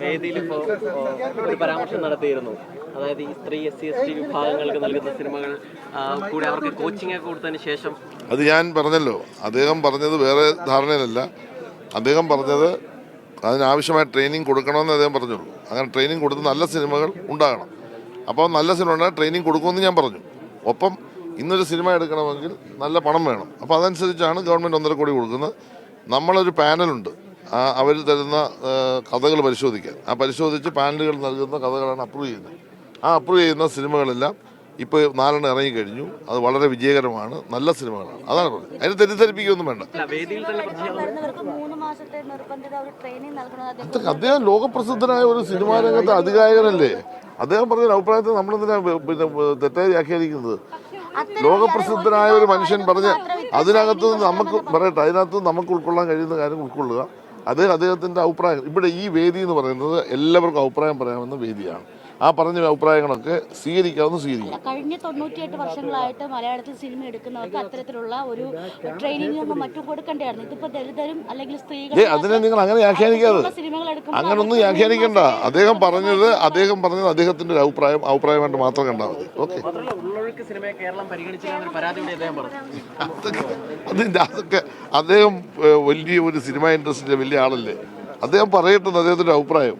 വേദിയിൽ ഇപ്പോൾ ഒരു പരാമർശം നടത്തിയിരുന്നു. അതായത് ഈ സ്ത്രീ എസ് സി എസ് ടി വിഭാഗങ്ങൾക്ക് നൽകുന്ന സിനിമകൾ കൂടെ അവർക്ക് കോച്ചിങ് ഒക്കെ കൊടുത്തതിന് ശേഷം അത് ഞാൻ പറഞ്ഞല്ലോ. അദ്ദേഹം പറഞ്ഞത് വേറെ ധാരണയിലല്ല. അദ്ദേഹം പറഞ്ഞത് അതിനാവശ്യമായ ട്രെയിനിങ് കൊടുക്കണമെന്ന് അദ്ദേഹം പറഞ്ഞുള്ളൂ. അങ്ങനെ ട്രെയിനിങ് കൊടുത്ത് നല്ല സിനിമകൾ ഉണ്ടാകണം. അപ്പോൾ നല്ല സിനിമ ഉണ്ടാകാൻ ട്രെയിനിങ് കൊടുക്കുമെന്ന് ഞാൻ പറഞ്ഞു. ഒപ്പം ഇന്നൊരു സിനിമ എടുക്കണമെങ്കിൽ നല്ല പണം വേണം. അപ്പോൾ അതനുസരിച്ചാണ് ഗവൺമെന്റ് ഒന്നര കോടി കൊടുക്കുന്നത്. നമ്മളൊരു പാനലുണ്ട്. അവർ തരുന്ന കഥകൾ പരിശോധിക്കാൻ. ആ പരിശോധിച്ച് പാനലുകൾ നൽകുന്ന കഥകളാണ് അപ്രൂവ് ചെയ്യുന്നത്. ആ അപ്രൂവ് ചെയ്യുന്ന സിനിമകളെല്ലാം ഇപ്പോൾ നാലെണ്ണം ഇറങ്ങിക്കഴിഞ്ഞു അത് വളരെ വിജയകരമാണ്. നല്ല സിനിമകളാണ്. അതാണ് പറഞ്ഞത്. അതിന് തെറ്റിദ്ധരിപ്പിക്കുകയൊന്നും വേണ്ട. അല്ല വേദിയിൽ തന്നെ പ്രതിഷേധം മൂന്ന് മാസത്തെ നിർബന്ധിത ഒരു ട്രെയിനിങ് നൽകണമെന്ന് അദ്ദേഹം ലോകപ്രസിദ്ധനായ ഒരു സിനിമാ രംഗത്തെ അധികായകനല്ലേ അദ്ദേഹം പറഞ്ഞ അഭിപ്രായത്തിൽ നമ്മളെന്തിനാ പിന്നെ തെറ്റായി വ്യാഖ്യാനിക്കുന്നത്? ലോകപ്രസിദ്ധനായ ഒരു മനുഷ്യൻ പറഞ്ഞ് അതിനകത്ത് നമുക്ക് പറയട്ടെ അതിനകത്ത് നമുക്ക് ഉൾക്കൊള്ളാൻ കഴിയുന്ന കാര്യം ഉൾക്കൊള്ളുക. അദ്ദേഹം അദ്ദേഹത്തിന്റെ അഭിപ്രായം. ഇവിടെ ഈ വേദി എന്ന് പറയുന്നത് എല്ലാവർക്കും അഭിപ്രായം പറയാമെന്ന വേദിയാണ്. ആ പറഞ്ഞ അഭിപ്രായങ്ങളൊക്കെ സ്വീകരിക്കാവുന്ന സ്വീകരിക്കും. കഴിഞ്ഞ തൊണ്ണൂറ്റിയെട്ട് വർഷങ്ങളായിട്ട് മലയാളത്തിൽ സിനിമ എടുക്കുന്നവർക്ക് അത്തരത്തിലുള്ള ഒരു ട്രെയിനിങ്ങും മറ്റും കൊടുക്കേണ്ടതായിരുന്നു ഇതിപ്പോ ദളിതരും അല്ലെങ്കിൽ സ്ത്രീകൾ അതിനെ നിങ്ങൾ അങ്ങനെ എടുക്കുമ്പോൾ അങ്ങനൊന്നും വ്യാഖ്യാനിക്കണ്ട. അദ്ദേഹം പറഞ്ഞത് അദ്ദേഹം പറഞ്ഞത് അദ്ദേഹത്തിന്റെ ഒരു അഭിപ്രായം അഭിപ്രായമായിട്ട് മാത്രം കണ്ടാൽ മതി. ഓക്കെ. മാത്രമല്ല ഉള്ളൊഴുക്ക് സിനിമയെ കേരളം പരിഗണിച്ചില്ല എന്നൊരു പരാതി കൂടി അദ്ദേഹം പറഞ്ഞു. അതൊക്കെ അതിന്റെ അതൊക്കെ അദ്ദേഹം വലിയ ഒരു സിനിമ ഇൻഡസ്ട്രിയിലെ വലിയ ആളല്ലേ. അദ്ദേഹം പറയട്ടെ അദ്ദേഹത്തിന്റെ അഭിപ്രായം.